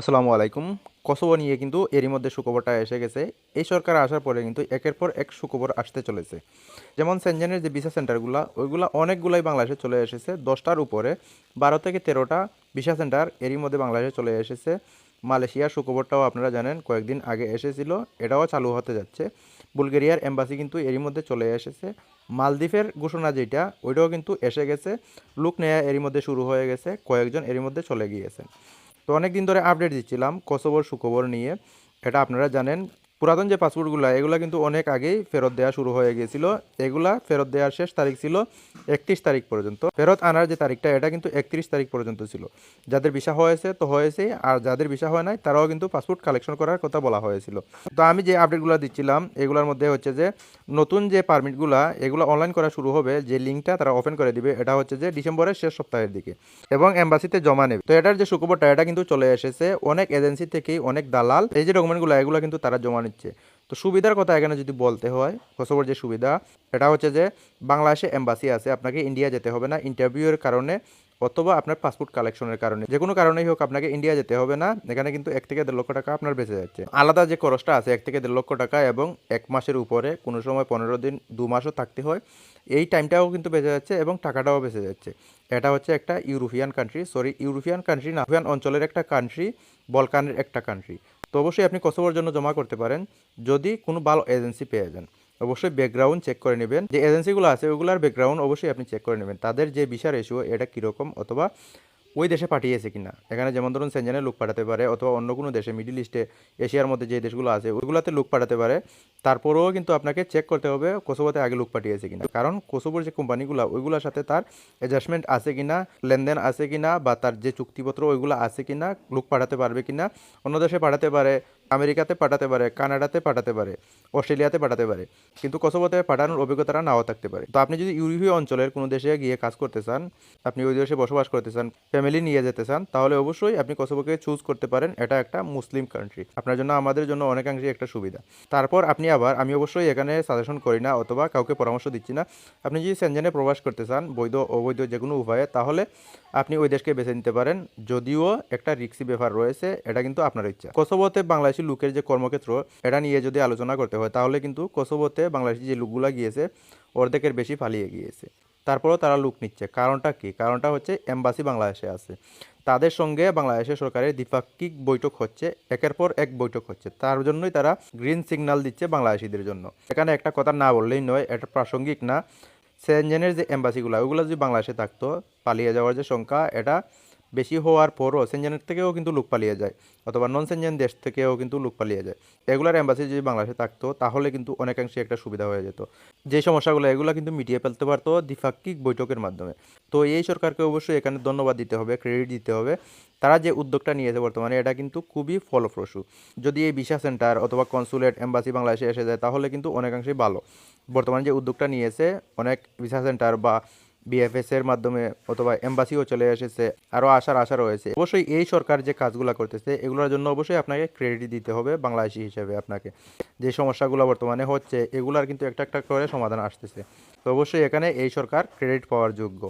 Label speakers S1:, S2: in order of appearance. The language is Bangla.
S1: আসসালামু আলাইকুম। কসোভো নিয়ে কিন্তু এরই মধ্যে সুখবরটা এসে গেছে। এই সরকার আসার পরে কিন্তু একের পর এক সুখবর আসতে চলেছে। যেমন সেনজেনের যে ভিসা সেন্টারগুলো, ওইগুলো অনেকগুলাই বাংলাদেশে চলে এসেছে। দশটার উপরে বারো থেকে তেরোটা ভিসা সেন্টার এরই মধ্যে বাংলাদেশে চলে এসেছে। মালয়েশিয়ার সুখবরটাও আপনারা জানেন, কয়েকদিন আগে এসেছিল। এটাও চালু হতে যাচ্ছে। বুলগেরিয়ার এম্বাসি কিন্তু এরই মধ্যে চলে এসেছে। মালদ্বীপের ঘোষণা যেটা, ওইটাও কিন্তু এসে গেছে। লুক নেয়া এরই মধ্যে শুরু হয়ে গেছে। কয়েকজন এরই মধ্যে চলে গিয়েছে। তো অনেক দিন ধরে আপডেট দিচ্ছিলাম কসোবর সুখবর নিয়ে। এটা আপনারা জানেন পুরাতন যে পাসপোর্টগুলো, এগুলো কিন্তু অনেক আগেই ফেরত দেওয়া শুরু হয়ে গিয়েছিল। এগুলা ফেরত দেওয়ার শেষ তারিখ ছিল একত্রিশ তারিখ পর্যন্ত। ফেরত আনার যে তারিখটা, এটা কিন্তু একত্রিশ তারিখ পর্যন্ত ছিল। যাদের ভিসা হয়েছে তো হয়েছে আর যাদের ভিসা হয় নাই, তারাও কিন্তু পাসপোর্ট কালেকশন করার কথা বলা হয়েছিল। তো আমি যে আপডেটগুলো দিচ্ছিলাম, এগুলোর মধ্যে হচ্ছে যে, নতুন যে পারমিটগুলা, এগুলো অনলাইন করা শুরু হবে, যে লিঙ্কটা তারা ওপেন করে দিবে, এটা হচ্ছে যে ডিসেম্বরের শেষ সপ্তাহের দিকে, এবং এম্বাসিতে জমা নেবে। তো এটার যে সুখবরটা, এটা কিন্তু চলে এসেছে অনেক এজেন্সি থেকেই, অনেক দালাল, এই যে ডকুমেন্টগুলো এগুলো কিন্তু তারা জমা নিচ্ছে। তো সুবিধার কথা এখানে যদি বলতে হয় কসোবর যে সুবিধা এটা হচ্ছে যে বাংলাদেশে এম্বাসি আছে, আপনাকে ইন্ডিয়া যেতে হবে না। ইন্টারভিউয়ের কারণে অথবা আপনার পাসপোর্ট কালেকশনের কারণে। যে কোনো কারণেই হোক আপনাকে ইন্ডিয়া যেতে হবে না। এখানে কিন্তু এক থেকে দেড় লক্ষ টাকা আপনার বেঁচে যাচ্ছে। আলাদা যে খরচটা আছে, এক থেকে দেড় লক্ষ টাকা এবং এক মাসের উপরে কোনো সময় পনেরো দিন, দু মাসও থাকতে হয়। এই টাইমটাও কিন্তু বেঁচে যাচ্ছে এবং টাকাটাও বেঁচে যাচ্ছে। এটা হচ্ছে একটা European country sorry European country না অঞ্চলের একটা কান্ট্রি বলকানের একটা কান্ট্রি তো অবশ্যই আপনি কসোভোর জন্য জমা করতে পারেন। যদি কোনো ভালো এজেন্সি পেয়ে যান, অবশ্যই ব্যাকগ্রাউন্ড চেক করে নেবেন। যে এজেন্সিগুলো আছে, ওগুলোর ব্যাকগ্রাউন্ড অবশ্যই আপনি চেক করে নেবেন। তাদের যে ভিসা রেশিও এটা কীরকম অথবা ওই দেশে পাঠিয়েছে কিনা? এখানে যেমন ধরুন সেনজানে লোক পাঠাতে পারে অথবা অন্য কোনো দেশে মিডিল ইস্টে এশিয়ার মধ্যে যে দেশগুলো আছে, ওইগুলোতে লোক পাঠাতে পারে। তারপরেও কিন্তু আপনাকে চেক করতে হবে কোসোবোতে আগে লোক পাঠিয়েছে কিনা। কারণ কোসোবোর যে কোম্পানিগুলো ওইগুলোর সাথে তার অ্যাডজাস্টমেন্ট আছে কিনা, লেনদেন আছে কিনা, বা তার যে চুক্তিপত্র, ওইগুলো আছে কিনা, লোক পাঠাতে পারবে কিনা, অন্য দেশে পাঠাতে পারে। আমেরিকাতে পাঠাতে পারে, কানাডাতে পাঠাতে পারে, অস্ট্রেলিয়াতে পাঠাতে পারে, কিন্তু কসোভোতে পাঠানোর অভিজ্ঞতাটা নাও থাকতে পারে। তো আপনি যদি ইউরোপীয় অঞ্চলের কোনো দেশে গিয়ে কাজ করতে চান, আপনি ওই দেশে বসবাস করতে চান ফ্যামিলি নিয়ে যেতে চান, তাহলে অবশ্যই আপনি কসোভোকে চুজ করতে পারেন, এটা একটা মুসলিম কান্ট্রি আপনার জন্য, আমাদের জন্য অনেকাংশে একটা সুবিধা। তারপর আপনি আবার, আমি অবশ্যই এখানে সাজেশন করি না অথবা কাউকে পরামর্শ দিচ্ছি না। আপনি যদি সেনজেনে প্রবাস করতে চান, বৈধ, অবৈধ যে কোনো উপায়ে তাহলে আপনি ওই দেশকে বেছে নিতে পারেন। যদিও একটা রিক্সি ব্যাপার রয়েছে, এটা কিন্তু আপনার ইচ্ছা। কসোভোতে বাংলাদেশি লোকের যে কর্মক্ষেত্র, এটা নিয়ে যদি আলোচনা করতে হয়, তাহলে কিন্তু কসোভোতে বাংলাদেশি যে লোকগুলা গিয়েছে, অর্ধেকের বেশি পালিয়ে গিয়েছে। তারপরেও তারা লুক নিচ্ছে। কারণটা কি? কারণটা হচ্ছে এম্বাসি বাংলাদেশে আছে। তাদের সঙ্গে বাংলাদেশের সরকারের দ্বিপাক্ষিক বৈঠক হচ্ছে, একের পর এক বৈঠক হচ্ছে। তার জন্যই তারা গ্রিন সিগন্যাল দিচ্ছে বাংলাদেশিদের জন্য। এখানে একটা কথা না বললেই নয়, এটা প্রাসঙ্গিক না। সেনজেনের যে এম্বাসিগুলো, ওগুলো যদি বাংলাদেশে থাকতো, পালিয়ে যাওয়ার যে সংখ্যা, এটা বেশি হওয়ার পরও সেনজেনের থেকেও কিন্তু লোক পালিয়ে যায়, অথবা নন সেনজেন দেশ থেকেও কিন্তু লোক পালিয়ে যায়। এগুলার এম্বাসি যদি বাংলাদেশে থাকতো, তাহলে কিন্তু অনেকাংশে একটা সুবিধা হয়ে যেত। যে সমস্যাগুলো, এগুলো কিন্তু মিটিয়ে ফেলতে পারতো দ্বিপাক্ষিক বৈঠকের মাধ্যমে। তো এই সরকারকে অবশ্যই এখানে ধন্যবাদ দিতে হবে ক্রেডিট দিতে হবে। তারা যে উদ্যোগটা নিয়েছে বর্তমানে, এটা কিন্তু খুবই ফলপ্রসূ। যদি এই ভিসা সেন্টার অথবা কনসুলেট এম্বাসি বাংলাদেশে এসে যায়, তাহলে কিন্তু অনেকাংশেই ভালো। বর্তমানে যে উদ্যোগটা নিয়েছে, অনেক ভিসা সেন্টার বা বিএফএস এর মাধ্যমে অথবা এম্বাসিও চলে এসেছে, আরও আসার আশা রয়েছে। অবশ্যই এই সরকার যে কাজগুলো করতেছে, এগুলোর জন্য অবশ্যই আপনাকে ক্রেডিট দিতে হবে বাংলাদেশি হিসেবে আপনাকে। যে সমস্যাগুলো বর্তমানে হচ্ছে, এগুলার কিন্তু একটা একটা করে সমাধান আসতেছে। তো অবশ্যই এখানে এই সরকার ক্রেডিট পাওয়ার যোগ্য।